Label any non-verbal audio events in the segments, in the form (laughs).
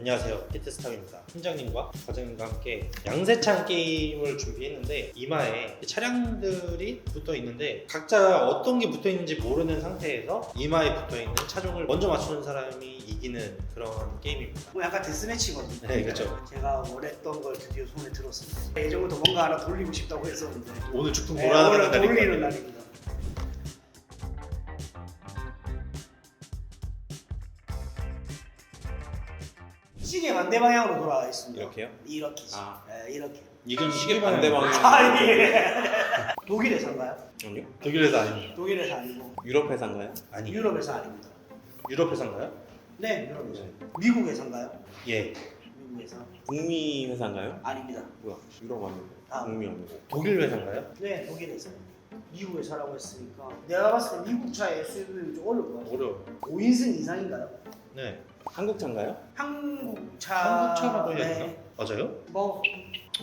안녕하세요 히트스탑입니다 팀장님과 과장님과 함께 양세찬 게임을 준비했는데 이마에 차량들이 붙어 있는데 각자 어떤 게 붙어 있는지 모르는 상태에서 이마에 붙어 있는 차종을 먼저 맞추는 사람이 이기는 그런 게임입니다 뭐 약간 데스매치거든요. 네, 그렇죠. 제가 원했던 걸 드디어 손에 들었습니다. 예전부터 뭔가 하나 돌리고 싶다고 했었는데 오늘 죽통 네, 돌아가는 오늘 날이거든요. 돌리는 날입니다. 반대 방향으로 돌아가 있습니다. 이렇게요? 이렇게. 아. 네, 이렇게. 이건 시계 반대 방향. 아 예. 독일에서인가요? 아니요. 독일에서 아닙니다 독일에서 아니고 유럽 회사인가요? 아니 유럽에서 아닙니다. 유럽 회사인가요? 네, 유럽에서. 미국에서인가요? 예 미국에서 북미 회사인가요? 아닙니다. 뭐야? 유럽 아니고 아. 북미 아니고. 독일 회사인가요? 네, 독일에서. 미국에서라고 했으니까 내가 봤을 때 미국 차의 SUV는 좀 어려울 것 같아요. 어려워 5인승 이상인가요? 네 한국 차인가요? 한국차 한국 차라고 해야 네. 되나? 맞아요? 뭐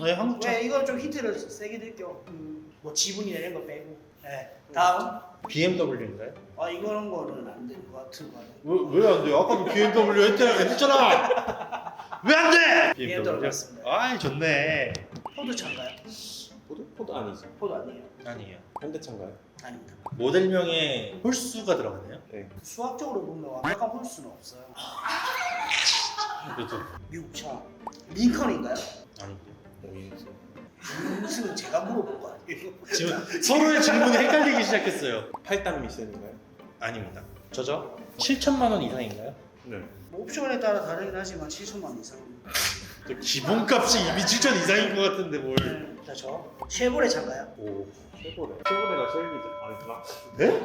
네 한국 차 왜 이거 좀 힌트를 세게 드릴게요. 음, 뭐 지분이나 이런 거 빼고. 네. 다음. BMW인가요? 아 이거는 거는 안 될 것 같은 거 같아요. 왜안 돼요? 아까도 BMW 했잖아. 왜 안 돼? BMW 맞습니다. 아이 좋네. 포드 차인가요? 포드? 포드 아니지. 포드 아니에요. 아니에요. 현대차인가요? 아닙니다. 모델명에 홀수가 들어가네요. 네. 수학적으로 보면 완벽한 홀수는 없어요. 그렇죠. 미국 차. 링컨인가요? 아닌데. 오인승. 무슨 제가 물어볼 거 아니에요? 지금 서로의 질문이 헷갈리기 시작했어요. 8단 미션인가요? 아닙니다. 저죠? 7천만 원 이상인가요? 네. 뭐 옵션에 따라 다르긴 하지만 7천만 원 이상입니다. 저 기본값이 이미 7천 이상인 것 같은데 뭘? 네, 자, 저 쉐보레 차인가요? 오. 쉐보레. 쉐보레가 쉘비죠. 네?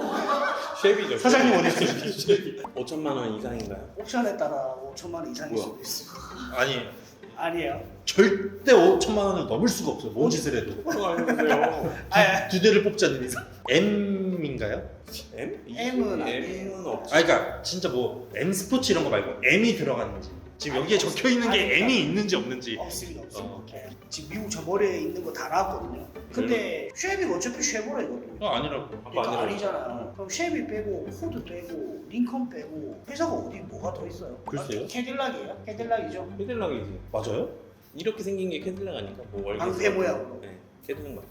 쉐비죠. 사장님 어디 쉐비. 있어요? 쉐비. 5천만 원 이상인가요? 옵션에 따라 5천만 원 이상일 뭐야? 수도 있어요. 아니 아니에요. 절대 5천만 원을 넘을 수가 없어요. 뭔 짓을 해도. 그거 알려주세요. 아, 두 대를 뽑지 않는 이상. M인가요? M? M은 아니에요. M은 없지. 아 그러니까 진짜 뭐 M 스포츠 이런 거 말고 M이 들어가는지 지금 여기에 적혀 있는 게 M이 있는지 없는지 없습니다. 없습니다. 어, 오케이. 지금 미국 저 머리에 있는 거 다 나왔거든요. 근데 쉐비가 어차피 쉐보레거든요. 어 아니라고 아까 그러니까 아니라고. 아니잖아요. 그럼 쉐비 빼고 포드 빼고 링컨 빼고 회사가 어디 뭐가 더 있어요? 글쎄요. 아, 캐딜락이에요? 캐딜락이죠. 캐딜락이지. 맞아요? 이렇게 생긴 게 캐딜락 아닌가? 뭐 월계. 방패 모양으로. 네. 캐딜락 맞.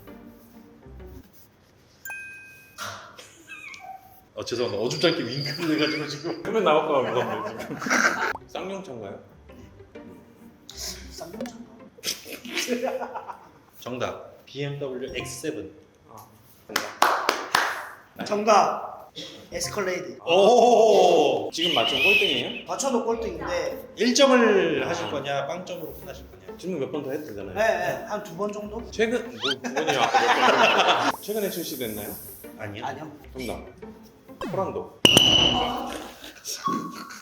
어 죄송합니다 어줍잖게 윙크를 해가지고 지금 그러면 나올까 봐 무섭네 지금. (laughs) 쌍용차인가요? 쌍용차인가? 정답 BMW X7 아. 정답. 에스컬레이드. 오 지금 맞춘 꼴등이에요? 맞춰도 꼴등인데 1점을 하실 거냐 빵점으로 끝나실 거냐 질문 몇 번 더 해도 되잖아요. 네, 네. 한두 번 정도? 최근 뭐두 번이요 아까 몇 번? 최근에 출시됐나요? 아니요 아니요. 정답. 호란도.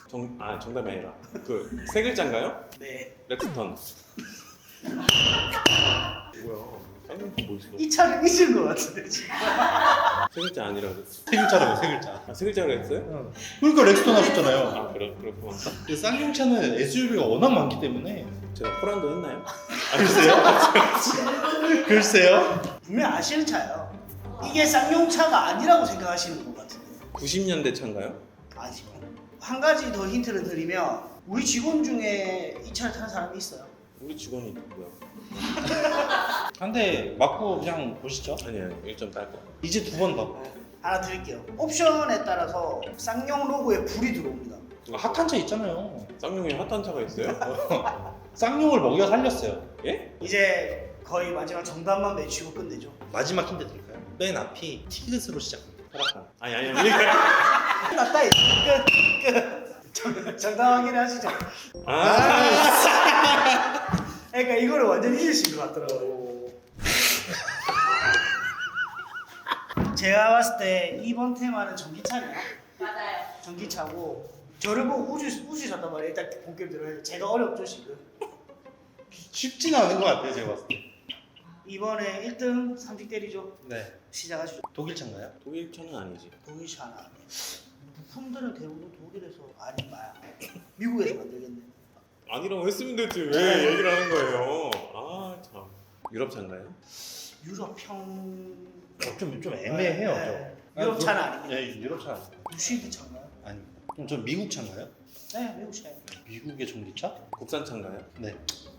정, 아 정답이 아니라 그 세 글자인가요? 네. 렉스턴. 뭐야? 뭐? 이 차를 잊은 것 같은데 지금. 세 글자 아니라 그랬어. 세 글자라고 세 글자 아, 세 글자로 했어요? 그러니까 렉스톤 하셨잖아요 아 그렇 그렇구만. 그 쌍용차는 SUV가 워낙 많기 때문에 제가 호란도 했나요? 글쎄요 (laughs) 글쎄요 분명 아시는 차예요. 이게 쌍용차가 아니라고 생각하시는 것 같은데. 90년대 차인가요? 아직 한 가지 더 힌트를 드리면 우리 직원 중에 이 차를 타는 사람이 있어요. 우리 직원이 누구야? (laughs) 한대 맞고 그냥 보시죠 아니 아니 1점 딸 거. 이제 두 번더 하나 드릴게요. 옵션에 따라서 쌍용 로고에 불이 들어옵니다. 핫한 차 있잖아요 쌍용에 핫한 차가 있어요? (laughs) 쌍용을 먹여 살렸어요 예? 이제 거의 마지막 정답만 외치고 끝내죠. 마지막 힌트 드릴까요? 맨 앞이 티그스로 시작합니다 파라칸. 아니 아니 아니. (laughs) 끝났다 이 끝. 끝. (laughs) 정- 정답 확인하시죠. 아. (laughs) 그러니까 이거를 완전 잊으신 것 같더라고요. (laughs) 제가 봤을 때 이번 테마는 전기차네요. 맞아요. 전기차고 저를 보고 우주 우주 샀단 말이에요. 일단 본격 들어요. 제가 어렵죠 지금. 쉽지는 않은 것 같아요 제가 봤을 때 이번에 1등 3직 때리죠. 네. 시작하시죠. 독일차인가요? 독일 차는 아니지. 독일차는 아 부품들은 대부분 독일에서 아닌가요? 미국에서 만들겠네. 아니라고 했으면 되지 왜 얘기를 하는 거예요? 아 참. 유럽 차인가요? 유럽 평 어, 좀, 좀 애매해요 네. 저 유럽 차는 아닙니다. 네 유럽 차 아닙니다 루시드 차인가요? 아닙니다 그럼 저 미국 차인가요? 네, 미국 차예요. 미국의 전기차? 국산 차인가요? 네.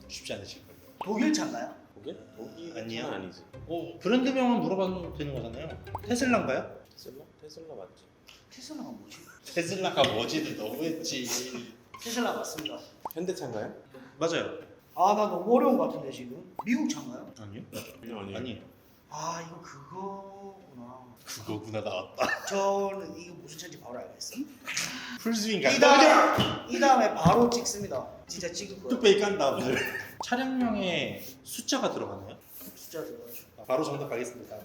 쉽지 않으실 거예요. 독일 차인가요? 독일? 독일 아니요. 차는 아니지. 어, 브랜드명은 물어봐도 되는 거잖아요. 테슬라인가요? 테슬라? 테슬라 맞지? 테슬라가 뭐지? 테슬라가 뭐지도 너무했지. 테슬라 맞습니다. 현대차인가요? 맞아요. 아, 나 너무 어려운 것 같은데 지금. 미국 차인가요? 아니요. 아니요. 아니에요. 아, 이거 그거구나. 그거구나 나왔다. 저는 이거 무슨 차인지 바로 알겠어. 풀스윙 이 간다. 다음에 이 다음에 바로 찍습니다. 진짜 찍을 거예요. 뚝배기 깐다 오늘. 차량명에 숫자가 들어가나요? 숫자 들어가죠. 아, 바로 정답 가겠습니다.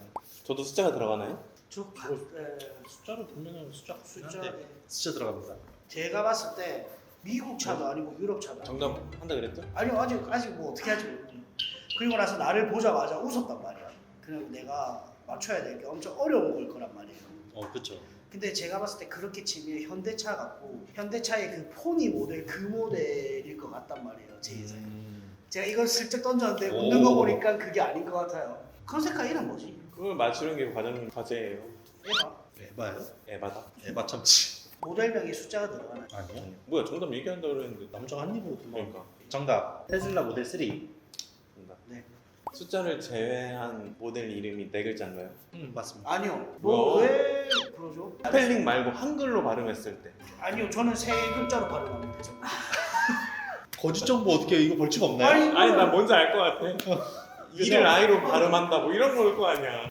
저도 숫자가 들어가나요? 저 가, 에, 숫자로 보면은 숫자 숫자 숫자 들어갑니다. 제가 봤을 때 미국 차도 아니고 유럽 차도 아니고 정답 한다 그랬죠? 아니요 아직 아직 뭐 어떻게 할지 모르거든요. 그리고 나서 나를 보자마자 웃었단 말이야. 그냥 내가 맞춰야 될 게 엄청 어려운 걸 거란 말이에요. 어 그렇죠. 근데 제가 봤을 때 그렇게 치면 현대차 같고 현대차의 그 포니 모델 그 모델일 것 같단 말이에요. 제 예상에. 음. 제가 이걸 슬쩍 던졌는데 오. 웃는 거 보니까 그게 아닌 것 같아요. 컨셉카 이름 뭐지? 그걸 맞추는 게 과정 과제예요. 에바. 에바요? 에바다. 에바 참치. 모델명에 숫자가 들어가나요? 아니요. 아니, 뭐야 정답 얘기한다 그랬는데 남자가 한 입으로 그만. 그러니까 정답. 테슬라 모델 3. 정답. 네. 숫자를 제외한 모델 이름이 네 글자인가요? 음 맞습니다. 아니요. 뭐야? 뭐왜 그러죠? 스펠링 말고 한글로 발음했을 때. 아니요. 저는 세 글자로 발음합니다. 거짓 정보 어떻게 이거 벌칙 없나요? 아니, 아니 나 뭔지 알 것 같아. (laughs) 이를 아이로 발음한다 뭐 이런 걸 거 아니야.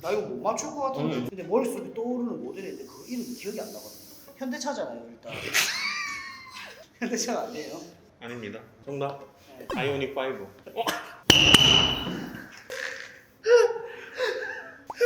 나 이거 못 맞출 것 같은데. 음. 근데 머릿속에 떠오르는 모델인데 그 이름이 기억이 안 나거든요. 현대차잖아요, 일단. (laughs) 현대차가 아니에요. 아닙니다. 정답. 네. 아이오닉 5. (laughs)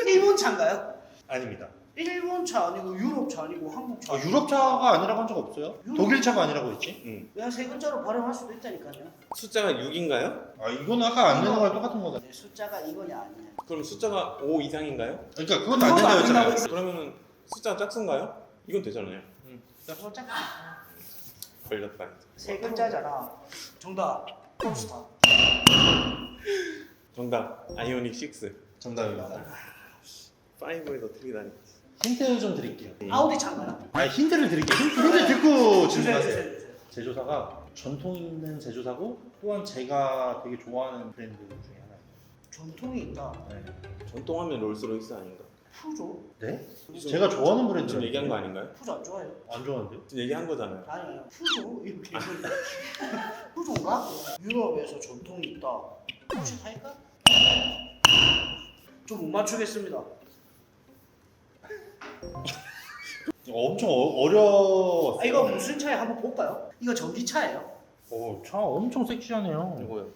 일본 차인가요? 아닙니다. 일본 차 아니고 유럽 차 아니고 한국 차. 아, 유럽 차가 아니라고 한 적 없어요? 유럽- 독일 차가 아니라고 했지? 응. 그냥 세 글자로 발음할 수도 있다니까요. 숫자가 6인가요? 아 이건 아까 안 내는 거랑 똑같은 거다. 네, 숫자가 이거냐 아니냐. 그럼 숫자가 5 이상인가요? 그러니까 그건 안 그건 안 된다고 했잖아요. 된다고 그러면은 숫자 짝수인가요? 이건 되잖아요. 그거 짝- 걸렸다. 세 글자잖아. 정답. 톱스타. 정답. 아이오닉 6. 정답입니다. 5에서 틀리다니. 힌트 좀 드릴게요. 아우디 차인가요? 아 힌트를 드릴게요. 힌트, 힌트 듣고 주세요, 질문하세요. 주세요. 제조사가 전통 있는 제조사고 또한 제가 되게 좋아하는 브랜드 중에 하나예요. 전통이 있다. 네. 전통하면 롤스로이스 아닌가? 푸조? 네? 제가 좋아하는 브랜드 지금 얘기한 거 아닌가요? 푸조 안 좋아해요? 안 좋아하는데요? 지금 얘기한 거잖아요. 아니 아니 푸조 이렇게 (laughs) 푸조인가? 유럽에서 전통이 있다. 혹시 살까? 좀 못 맞추겠습니다. 엄청 어, 어려워. 아, 이거 무슨 차에 한번 볼까요? 이거 전기차예요. 오, 차 엄청 섹시하네요. 이거요.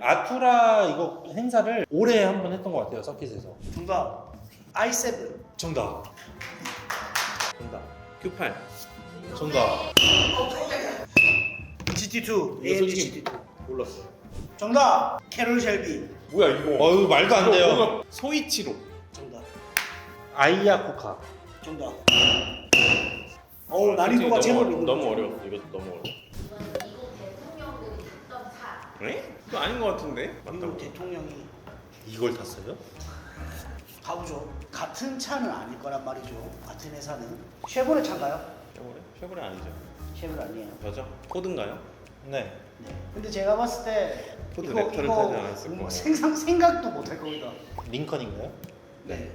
아투라 이거 행사를 올해 한 번 했던 것 같아요 서킷에서. 정답. i7. 정답. 정답. Q8. 정답. GT2. 이거 AMG 솔직히- GT2. 몰랐어. 정답. 캐롤 쉘비. 뭐야 이거? 어유 말도 안 돼요. 뭐가 소이치로. 정답. 아이야 코카. 정답. 어우 난이도가 제법 너무, 있는 너무. 어려워. 이것도 너무 어려워. 이건 미국 대통령들이 탔던 차. 네? 그거 아닌 것 같은데? 맞다고. 미국 대통령이 이걸 탔어요? 가보죠. 같은 차는 아닐 거란 말이죠. 같은 회사는. 쉐보레 차인가요? 쉐보레? 쉐보레 아니죠. 쉐보레 아니에요. 저죠? 포드인가요? 네. 네. 근데 제가 봤을 때 포드 이거 랩터를 이거 타지 않았을 거예요. 생각 생각도 못 할 겁니다. 링컨인가요? 네.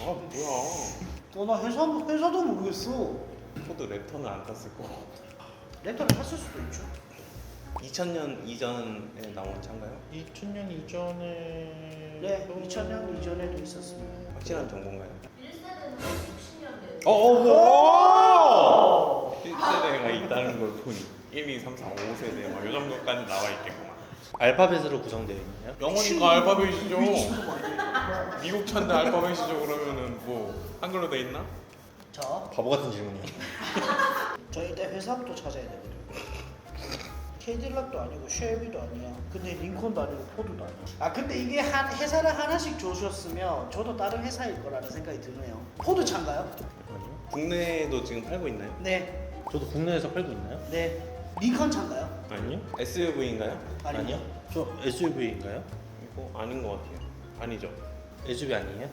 아 뭐야. 어나 회사 회사도 모르겠어. 포드 랩터는 안 탔을 거고. 렌터를 탔을 수도 있죠. 2000년 이전에 나온 차인가요? 2000년 이전에. 네, 2000년 이전에도 있었습니다. 확실한 정보인가요? 1세대는 60년대. 어, 어, 오! 1세대가 있다는 걸 보니 1, 2, 3, 4, 5세대 막이 정도까지 나와 있겠구만. 알파벳으로 구성되어 있나요? 영어니까 알파벳이죠. 많이. 미국 차인데 알파벳이죠. 그러면은 뭐 한글로 돼 있나? 자, 바보 같은 질문이에요. (laughs) 저 일단 회사부터 찾아야 되거든요. 캐딜락도 아니고 쉐비도 아니야. 근데 링컨도 아니고 포드도 아니야. 아 근데 이게 한 회사를 하나씩 줘주셨으면 저도 다른 회사일 거라는 생각이 드네요. 포드 차인가요? 아니요. 국내에도 지금 팔고 있나요? 네, 저도 국내에서 팔고 있나요? 네. 링컨 차인가요? 아니요. SUV인가요? 아니요. 저 SUV인가요? 이거 아닌 것 같아요. 아니죠. SUV 아니에요?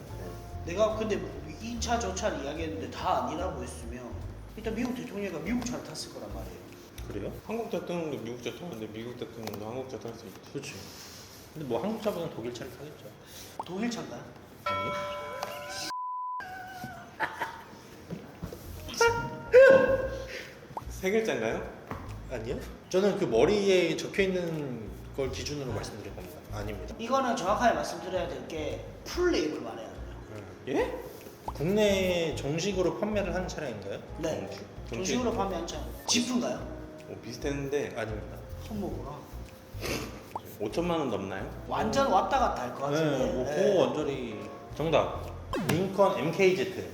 내가 근데 이차저 차를 이야기했는데 다 아니라고 했으면 일단 미국 대통령이 미국 차를 탔을 거란 말이에요. 그래요? 한국 대통령도 미국 차 타는데 미국 대통령도 한국 차 탈 수 있지. 그렇지. 근데 뭐 한국 차보다는 독일 차를 타겠죠. 독일 차인가요? 아니? (laughs) 세 글자인가요? 아니요? 저는 그 머리에 적혀 있는 걸 기준으로 말씀드린 겁니다. 아닙니다. 이거는 정확하게 말씀드려야 될 게 풀네임을 말해야 돼요. 예? 국내에 정식으로 판매를 하는 차량인가요? 네. 정식? 정식으로 판매한 차. 지프인가요? 어, 비슷했는데 아닙니다. 선모구나. 5천만 원 넘나요? 완전 왔다 갔다 할 것 같은데. 네, 뭐 네. 고 완전히 정답. 링컨 MKZ.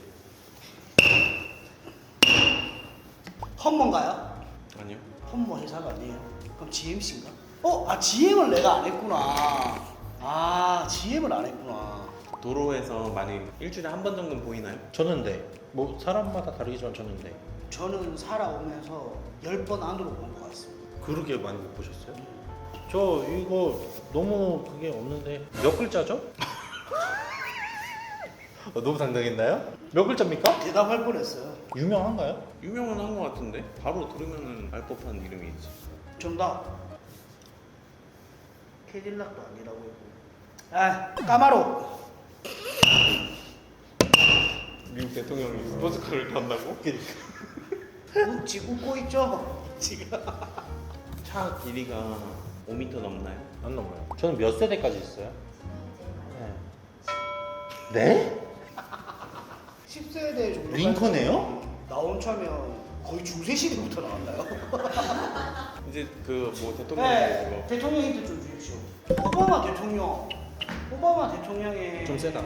험머인가요? 아니요. 험머 회사가 아니에요. 그럼 GMC인가? 어, 아 GM을 내가 안 했구나. 아 GM을 안 했구나. 도로에서 많이 일주일에 한 번 정도는 보이나요? 저는 네. 뭐 사람마다 다르지만 저는 네. 저는 살아오면서 10번 안으로 본 것 같습니다. 그렇게 많이 못 보셨어요? 저 이거 너무 그게 없는데 몇 글자죠? (laughs) 어, 너무 당당했나요? 몇 글자입니까? 대답할 뻔했어요. 유명한가요? 유명은 한 것 같은데 바로 들으면은 알 법한 이름이지. 정답. 캐딜락도 아니라고 했고. 아 까마로. 미국 대통령이 스포츠카를 탄다고? (laughs) 우- 지금 웃고 있죠? 지금. (laughs) 차 길이가 5m 넘나요? 안 넘어요. 저는 몇 세대까지 있어요? 네. 네? 10세대 정도. 링컨이에요? 나온 차면 거의 중세 시대부터 나왔나요? (laughs) 이제 그 뭐 대통령 네. 그거 대통령 힌트 좀 주십시오. 오바마 대통령. 오바마 대통령의 좀 세다.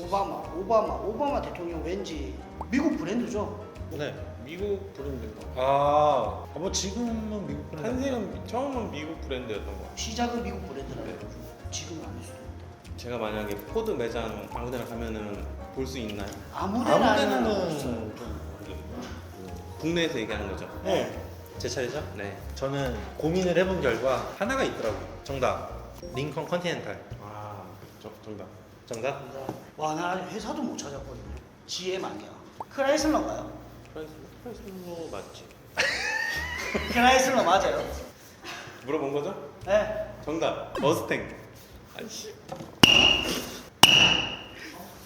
오바마, 오바마, 오바마 대통령 왠지 미국 브랜드죠? 네. 미국 브랜드인가? 아, 아, 뭐 지금은 미국 브랜드 탄생은 처음은 미국 브랜드였던 거 같아요. 시작은 미국 브랜드라고 네. 네. 지금은 아닐 수도 있다. 제가 만약에 포드 매장 아무데나 가면은 볼 수 있나요? 아무데나 아무 데는 없어요. 좀 모르겠고요. 국내에서 얘기하는 거죠? 네. 제 차례죠? 네. 저는 고민을 해본 결과 하나가 있더라고요. 정답. 링컨 컨티넨탈. 아, 저, 정답. 정답? 와, 나 회사도 못 찾았거든요. GM 아니야. 크라이슬러인가요? 프라이슬러, 프라이슬러 맞지? (laughs) 크라이슬러 맞아요. 물어본 거죠? 네. 정답. 머스탱. 아이씨.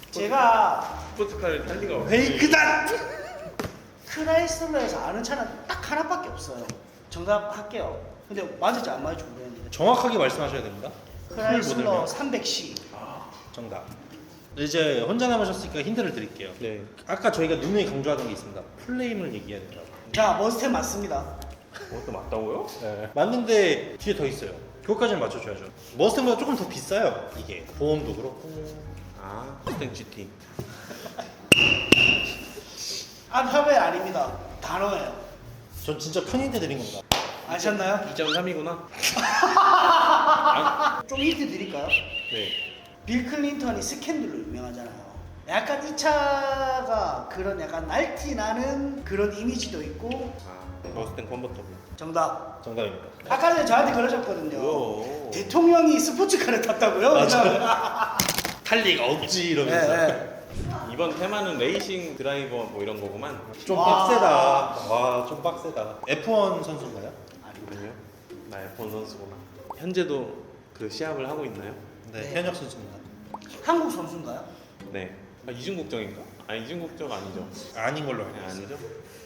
제가 스포츠카를 탈 리가 없어. 페이크다! 크라이슬러에서 아는 차는 딱 하나밖에 없어요. 정답 할게요. 근데 맞을지 안 맞을지 모르겠는데. 정확하게 말씀하셔야 됩니다. 크라이슬러 모델명. 300C. 정답. 이제 혼자 남으셨으니까 힌트를 드릴게요. 네. 아까 저희가 누누이 강조하던 게 있습니다. 플레임을 얘기해야 된다고. 자, 머스탱 맞습니다. 그것도 맞다고요? 네. 맞는데 뒤에 더 있어요. 그것까지는 맞춰줘야죠. 머스탱보다 조금 더 비싸요. 이게 보험도 그렇고. 아, 머스탱 GT. 알파벳 아닙니다. 단어예요. 전 진짜 큰 힌트 드린 겁니다. 아셨나요? 2.3이구나. (laughs) 좀 힌트 드릴까요? 네. 빌 클린턴이 스캔들로 유명하잖아요. 약간 이 차가 그런 약간 날티나는 그런 이미지도 있고 아, 머스탱 컨버터블. 정답. 정답입니다. 아까 전에 저한테 그러셨거든요. 오. 대통령이 스포츠카를 탔다고요? 맞아. (laughs) 탈 리가 없지 이러면서. 네, 네. 이번 테마는 레이싱 드라이버 뭐 이런 거구만. 좀 와. 빡세다. 와, 좀 빡세다. F1 선수인가요? 아니군요. 나 F1 선수구나. 현재도 그 시합을 하고 있나요? 네, 네. 현역 선수입니다. 한국 선수인가요? 네. 아, 이중국적인가? 아니 이중국적 아니죠. 아닌 걸로 알고 네, 있어요. 아니죠.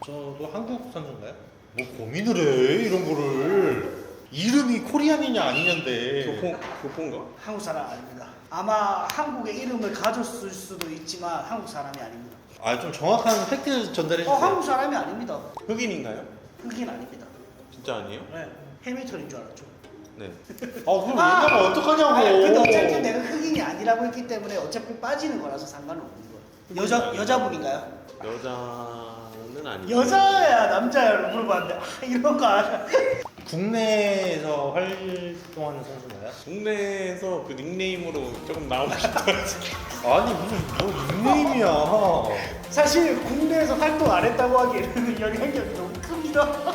저도 한국 선수인가요? 뭐 고민을 해 이런 거를 이름이 코리안이냐 아니냐인데 교포 교포인가? 한국 사람 아닙니다. 아마 한국의 이름을 가졌을 수도 있지만 한국 사람이 아닙니다. 아 좀 정확한 팩트 전달해 어, 주세요 한국 사람이 아닙니다. 흑인인가요? 흑인 아닙니다. 진짜 아니에요? 네. 해밀턴인 줄 알았죠. 네. 아 그걸 얘기하면 어떡하냐고 아니, 근데 어쨌든 내가 흑인이 아니라고 했기 때문에 어차피 빠지는 거라서 상관은 없는 거예요. 여자 여자분인가요? 여자는 아니고. 여자야 남자야로 물어봤는데 아, 이런 거 알아. 국내에서 활동하는 선수 국내에서 그 닉네임으로 조금 나오고 싶다. 아니 무슨 뭐 닉네임이야 (laughs) 사실 국내에서 활동 안 했다고 하기에는 영향력이 너무 큽니다. (laughs)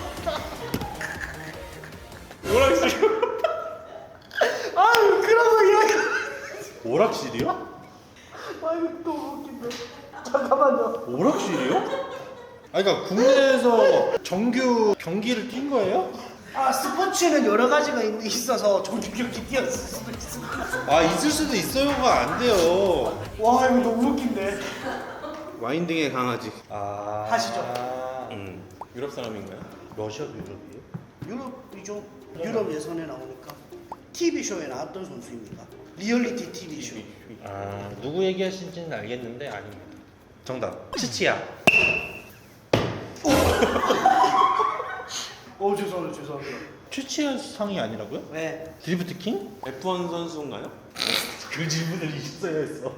오락실. (laughs) 아유 그런 거 이야기. 오락실이요? 아유 또 웃긴다. 잠깐만요. 오락실이요? 아 그러니까 국내에서 정규 경기를 뛴 거예요? 아 스포츠는 여러 가지가 있- 있어서 경기 뛰었을 수도 있습니다. 아 있을 수도 있어요가 안 돼요. 와 이거 너무 웃긴데. 와인딩의 강아지. 아 하시죠. 음. 유럽 사람인가요? 러시아도 유럽이에요? 유럽이죠. 유럽 예선에 나오니까 TV 쇼에 나왔던 선수입니까? 리얼리티 TV 쇼. 아 누구 얘기하시는지는 알겠는데 아닙니다. 정답 치치야. (laughs) 어 죄송합니다 죄송합니다. 치치야 상이 아니라고요? 네. 드리프트 킹? F1 선수인가요? (laughs) 그 질문을 있어야 했어.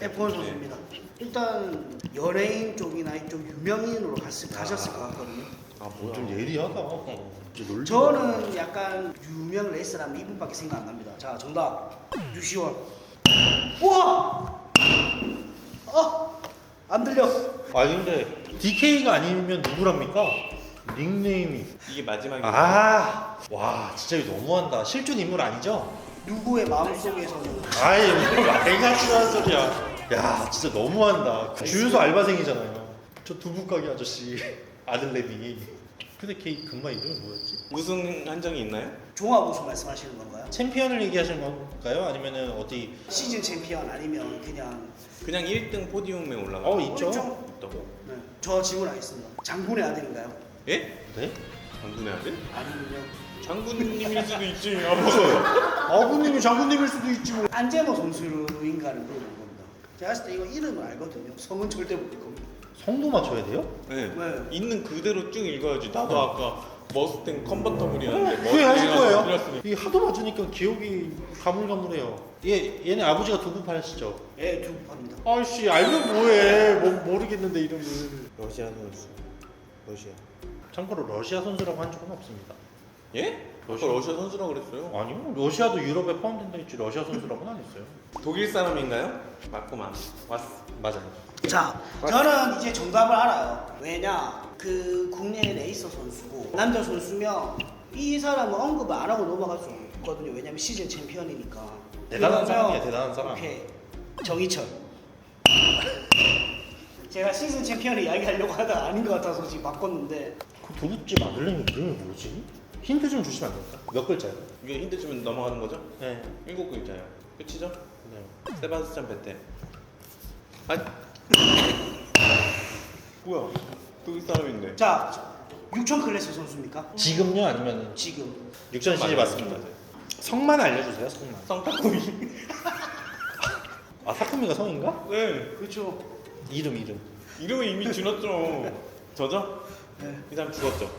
F1 선수입니다. 일단 연예인 쪽이나 이쪽 유명인으로 갔을, 가셨을 것 같거든요. 아 뭐야? 좀 예리하다. 진짜 놀리다. 저는 약간 유명 레슬러면 이분밖에 생각 안 납니다. 자 정답 유시원. 우와! 어! 안 들려. 아 근데 DK가 아니면 누구랍니까? 닉네임이. 이게 마지막이. 아, 와 진짜 이거 너무한다. 실존 인물 아니죠? 누구의 마음속에서는 아이 뭐 말같이 하는 소리야. 야 진짜 너무한다. 주유소 알바생이잖아요. 저 두부 가게 아저씨 아들내미. 근데 걔 금마 이름이 뭐였지? 우승한 적이 있나요? 종합 우승 말씀하시는 건가요? 챔피언을 얘기하시는 건가요? 아니면은 어디? 시즌 챔피언 아니면 그냥 그냥 1등 포디움에 올라가. 어 있죠. 있죠. 있다고? 네. 저 질문 하겠습니다. 장군의 아들인가요? 예? 네? 장군의 아들? 아니면요? 장군님일 수도 있지. (laughs) 아버지. 아버님이 장군님일 수도 있지 뭐. 안재모 선수인가를 물어본 겁니다. 제가 봤을 때 이거 이름을 알거든요. 성은 절대 모를 겁니다. 성도 맞춰야 돼요? 네. 네. 있는 그대로 쭉 읽어야지. 나도 아까 머스탱 컨버터블이었는데 후회 하실 거예요. 틀렸으니까. 이 하도 맞으니까 기억이 가물가물해요. 얘 얘네 아버지가 두부 파시죠? 예, 두 판입니다. 아씨 알면 뭐해? 뭐 모르겠는데 이름을. 러시아 선수. 러시아. 참고로 러시아 선수라고 한 적은 없습니다. 예? 러시아. 러시아 선수라고 그랬어요. 아니요, 러시아도 유럽에 포함된다 했지 러시아 선수라고는 안 했어요. 독일 사람인가요? 맞구만. 왔어. 맞아요. 자, 저는 이제 정답을 알아요. 왜냐? 그 국내 레이서 선수고 남자 선수면 이 사람은 언급을 안 하고 넘어갈 수 없거든요. 왜냐면 시즌 챔피언이니까. 대단한 그러면- 사람이야, 대단한 사람. 오케이. 정희철. 제가 시즌 챔피언을 이야기하려고 하다 아닌 것 같아서 지금 바꿨는데 그 두부집 아들내미 이름이 뭐지? 힌트 좀 주시면 안 될까? 몇 글자예요? 이게 힌트 주면 넘어가는 거죠? 네. 일곱 글자요. 끝이죠? 네. 세바스찬 베텔. 아. (laughs) 뭐야? 독일 사람인데. 자, 6천 클래스 선수입니까? 지금요 아니면 지금. 육전 시즌 맞습니다. 성만 알려주세요, 성만. 성타쿠미. 아 사쿠미가 성인가? 네. 그렇죠. 이름 이름. 이름을 이미 줄었죠. 저죠? 네. 이 사람 죽었죠.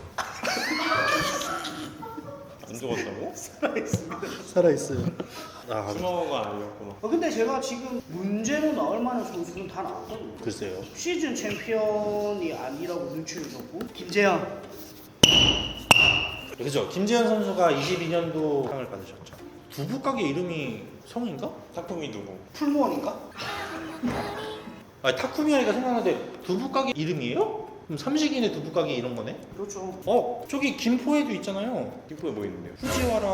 안 죽었다고? 살아 있어요. 아 스모가 아니었구나. 어, 근데 제가 지금 문제로 나올 만한 선수는 다 나왔거든요. 글쎄요. 시즌 챔피언이 아니라고 눈치를 줬고 김재현 그죠. 김재현 선수가 22년도 상을 받으셨죠. 두부 가게 이름이 성인가? 타쿠미 누구? 풀무원인가? (laughs) 아 타쿠미아이가 생각나는데 두부 가게 이름이에요? 그럼 삼식인의 두부 가게 이런 거네? 그렇죠. 어 저기 김포에도 있잖아요. 김포에 뭐 있는데요? 후지와라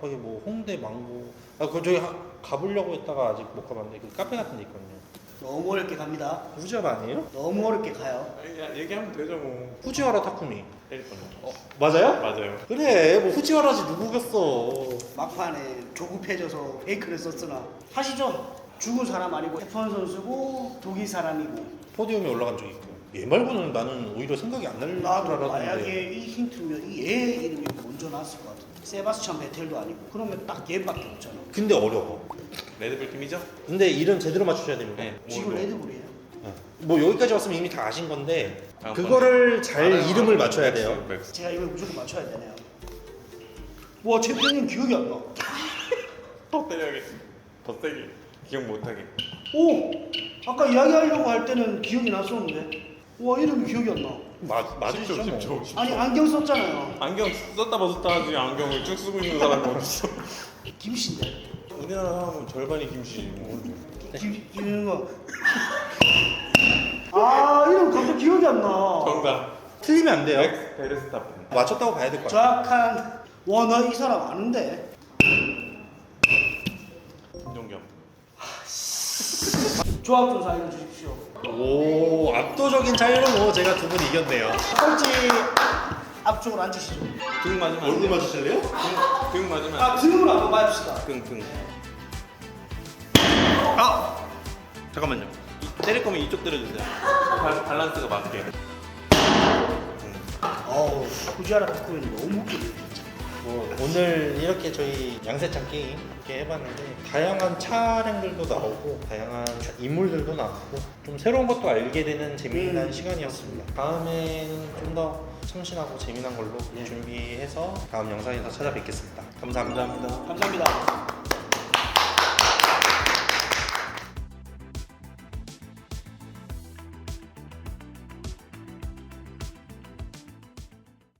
거기 뭐 홍대 망고 아그 저기 하- 가보려고 했다가 아직 못 가봤는데 그 카페 같은 데 있거든요. 너무 어렵게 갑니다. 후지와라 아니에요? 너무 어렵게 가요. 야, 얘기하면 되죠 뭐. 후지와라 타쿠미. 때릴 뻔. 어 맞아요? 맞아요. 그래 뭐 후지와라지 누구겠어. 막판에 조급해져서 페이크를 썼으나 하시죠. 죽은 사람 아니고 F1 선수고 독일 사람이고 포디움에 올라간 적이 있고. 얘 말고는 나는 오히려 생각이 안 날줄 나도 알았는데. 만약에 이 힌트면 이 얘 이름이 먼저 나왔을 것 같아. 세바스찬 베텔도 아니고 그러면 딱 얘밖에 없잖아. 근데 어려워. 레드불 팀이죠? 근데 이름 제대로 맞추셔야 됩니다. 네. 지금? 레드불이에요. 뭐 여기까지 왔으면 이미 다 아신 건데 아, 그거를 잘 알아요. 이름을 맞춰야 돼요. 맥스. 제가 이걸 무조건 맞춰야 되네요. 와 챔피언님 기억이 안 나. (laughs) 더 때려야겠어. 더 세게. 기억 못하게. 오! 아까 이야기하려고 할 때는 기억이 났었는데 와 이름이 기억이 안 나. 맞 맞으시죠? 10초, 뭐. 10초, 10초. 아니 안경 썼잖아요. 안경 썼다 벗었다 하지 안경을 쭉 쓰고 있는 사람이 어딨어? 김씨인데. 우리나라 사람은 절반이 김씨. 김 김 거. 아 이름 갑자기 기억이 안 나. 정답. 틀리면 안 돼요. 맥스 베르스타펜. 맞췄다고 봐야 될 것 같아요. 정확한 와 나 이 사람 아는데. 조합 좀 알려주십시오. 오 압도적인 차이로 뭐 제가 두 분 이겼네요. 꼴찌 앞쪽으로 앉으시죠. 등 맞으면 안 얼굴 돼. 맞으실래요? 등, 등 맞으면 아. 등으로 한번 맞읍시다. 등, 등. 아 잠깐만요. 이- 때릴 거면 이쪽 때려주세요. 발, 밸런스가 맞게. 어우 후지아라 바꾸면 너무 웃기네 뭐 오늘 이렇게 저희 양세찬 게임 이렇게 해봤는데 다양한 차량들도 나오고 다양한 인물들도 나오고 좀 새로운 것도 알게 되는 재미난 음. 시간이었습니다. 다음에는 좀 더 참신하고 재미난 걸로 네. 준비해서 다음 영상에서 찾아뵙겠습니다 감사합니다. 감사합니다. 감사합니다.